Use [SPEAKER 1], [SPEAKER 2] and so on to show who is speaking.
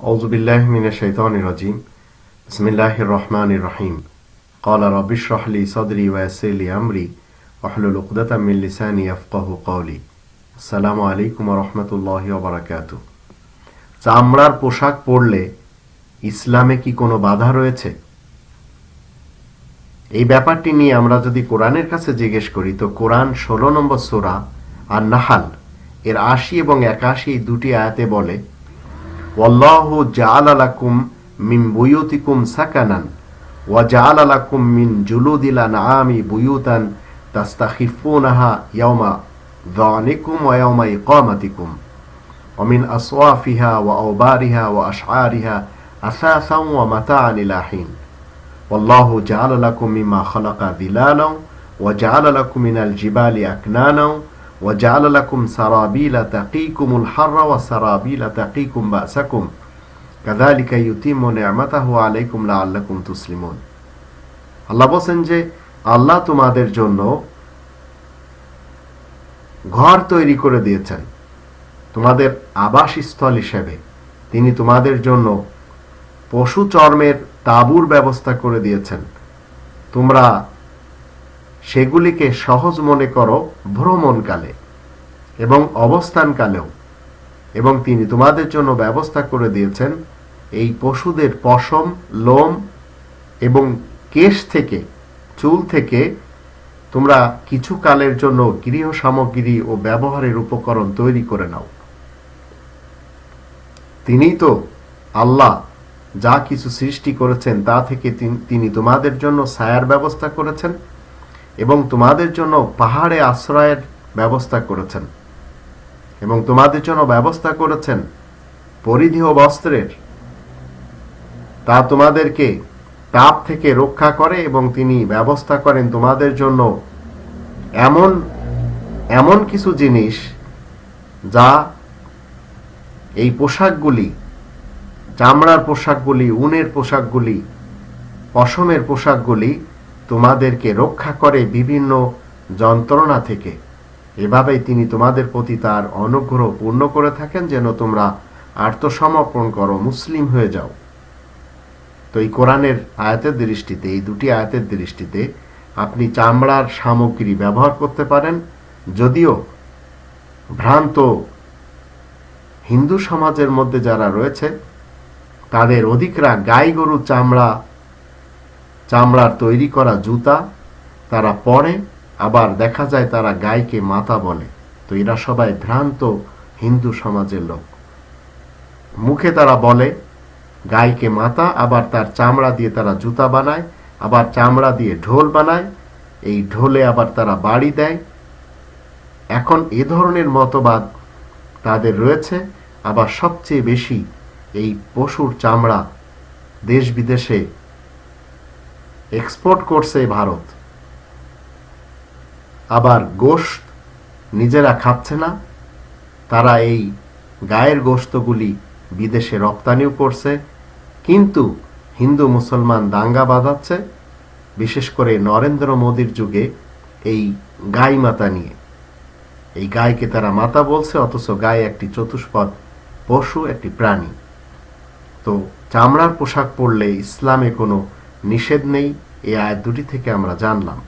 [SPEAKER 1] أعوذ بالله من الشيطان الرجيم بسم الله الرحمن الرحيم قال رب اشرح لي صدري ويسر لي أمري واحلل عقدة من لساني يفقه قولي السلام عليكم ورحمة الله وبركاته চামড়ার পোশাক পরলে ইসলামে কি কোনো বাধা রয়েছে এই ব্যাপারটি নিয়ে আমরা যদি কোরআনের কাছে জিজ্ঞেস করি তো কোরআন ষোলো নম্বর সোরা আর নাহাল এর আশি এবং একাশি এই দুটি আয়াতে বলে والله جعل لكم من بيوتكم سكنا وجعل لكم من جلود الأنعام بيوتا تستخفونها يوم ذعنكم ويوم إقامتكم ومن أصوافها وأوبارها وأشعارها أثاثا ومتاعا إلى حين والله جعل لكم مما خلق ظلالا وجعل لكم من الجبال أكنانا وجعل لكم سرابيل تقيكم الحر وسرابيل تقيكم بأسكم كذلك يتم نعمته عليكم لعلكم تسلمون আল্লাহ বলছেন যে আল্লাহ তোমাদের জন্য ঘর তৈরি করে দিয়েছেন তোমাদের আবাসস্থল হিসেবে তিনি তোমাদের জন্য পশু চর্মের তাঁবুর ব্যবস্থা করে দিয়েছেন তোমরা সেগুলিকে সহজ মনে করো ভ্রমণকালে এবং অবস্থানকালেও। এবং তিনি তোমাদের জন্য ব্যবস্থা করে দিয়েছেন এই পশুদের পশম, লোম এবং কেশ থেকে, চুল থেকে তোমরা কিছু কালের জন্য গৃহ সামগ্রী ও ব্যবহারের উপকরণ তৈরি করে নাও। তিনিই তো আল্লাহ যা কিছু সৃষ্টি করেছেন তা থেকে তিনি তোমাদের জন্য ছায়ার ব্যবস্থা করেছেন। এবং তোমাদের জন্য পাহাড়ে আশ্রয়ের ব্যবস্থা করেছেন। এবং তোমাদের জন্য ব্যবস্থা করেছেন পরিধেয় বস্ত্রের। তা তোমাদেরকে তাপ থেকে রক্ষা করে এবং তিনি ব্যবস্থা করেন তোমাদের জন্য এমন এমন কিছু জিনিস যা এই পোশাকগুলি, চামড়ার পোশাকগুলি, উনের পোশাকগুলি, পশমের পোশাকগুলি তোমাদেরকে রক্ষা করে বিভিন্ন যন্ত্রণা থেকে। এভাবেই তিনি তোমাদের প্রতি তার অনুগ্রহ পূর্ণ করে থাকেন যেন তোমরা আত্মসমর্পণ করো, মুসলিম হয়ে যাও। তো এই কোরআনের আয়াতের দৃষ্টিতে, এই দুটি আয়াতের দৃষ্টিতে আপনি চামড়ার সামগ্রী ব্যবহার করতে পারেন। যদিও ভ্রান্ত হিন্দু সমাজের মধ্যে যারা রয়েছে, তাদের অধিকরা গাই গরু চামড়া চামড়ার তৈরি করা জুতা তারা পরে, আবার দেখা যায় তারা গাইকে মাতা বলে। তো এরা সবাই ভ্রান্ত হিন্দু সমাজের লোক। মুখে তারা বলে, গাইকে মাতা, আবার তার চামড়া দিয়ে তারা জুতা বানায়, আবার চামড়া দিয়ে ঢোল বানায়, এই ঢোলে আবার তারা বাড়ি দেয়। এখন এ ধরনের মতবাদ তাদের রয়েছে। আবার সবচেয়ে বেশি এই পশুর চামড়া দেশ বিদেশে এক্সপোর্ট করছে ভারত। আবার গোশত নিজেরা খাচ্ছে না, তারা এই গায়ের গোশতগুলি বিদেশে রপ্তানিও করছে, কিন্তু হিন্দু মুসলমান দাঙ্গা বাঁধাচ্ছে, বিশেষ করে নরেন্দ্র মোদীর যুগে এই গাই মাতা নিয়ে। এই গায়কে তারা মাতা বলছে, অথচ গায়ে একটি চতুষ্পদ পশু, একটি প্রাণী। তো চামড়ার পোশাক পরলে ইসলামে কোনো নিষেধ নেই এই আয়াত দুটি থেকে আমরা জানলাম।